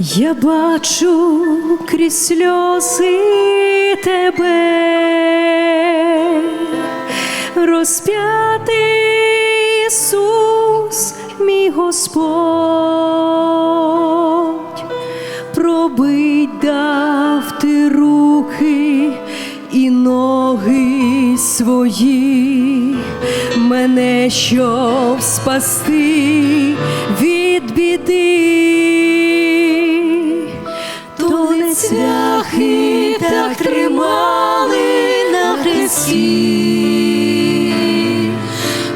Я бачу крізь сльози тебе, розп'ятий Ісус, мій Господь, пробить дав ти руки і ноги свої, мене щоб спасти від біди. Так тримали на хресті,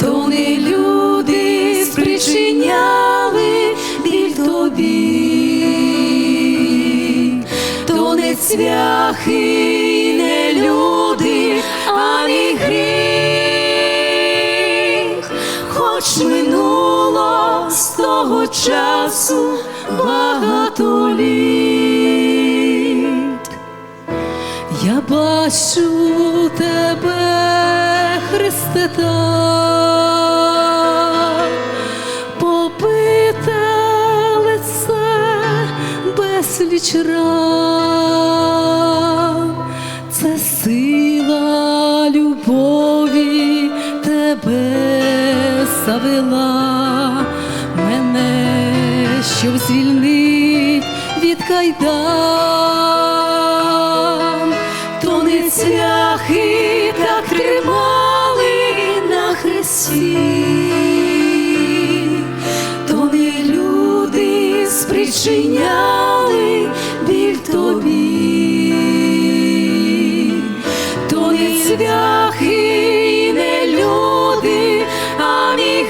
то не люди спричиняли біль тобі, то не цвяхи, не люди, а мій гріх, хоч минуло з того часу багато літ. Бачу тебе, Христе, побите лице безліч ран. Це сила любові тебе завела. Мене, щоб звільнить від кайдан, люди спричиняли біль тобі, то не цвяхи, і не люди, а мій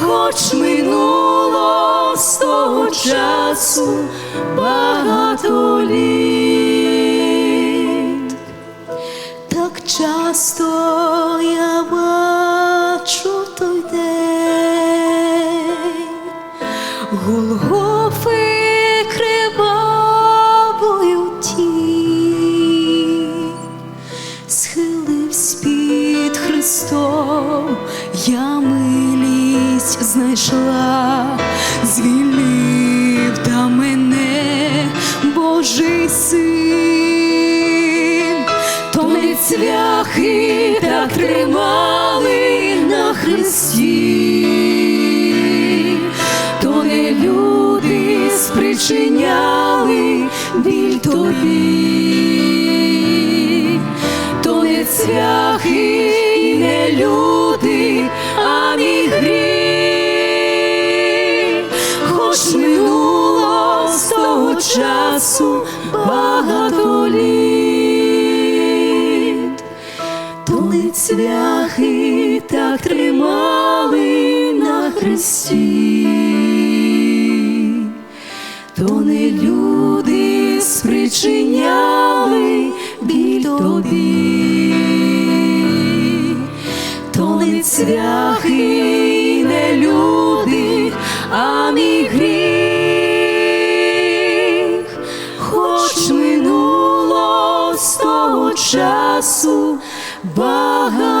хоч минуло з того часу багато літ. Так часто Голгофи кривавою тінь схиливсь під Христом, я милість знайшла, звільнив та мене Божий син, то не цвяхи так тримали на хресті, часу багато літ, то не цвяхи так тримали на хресті, то не люди спричиняли біль тобі, то не цвяхи, не люди, часу багато.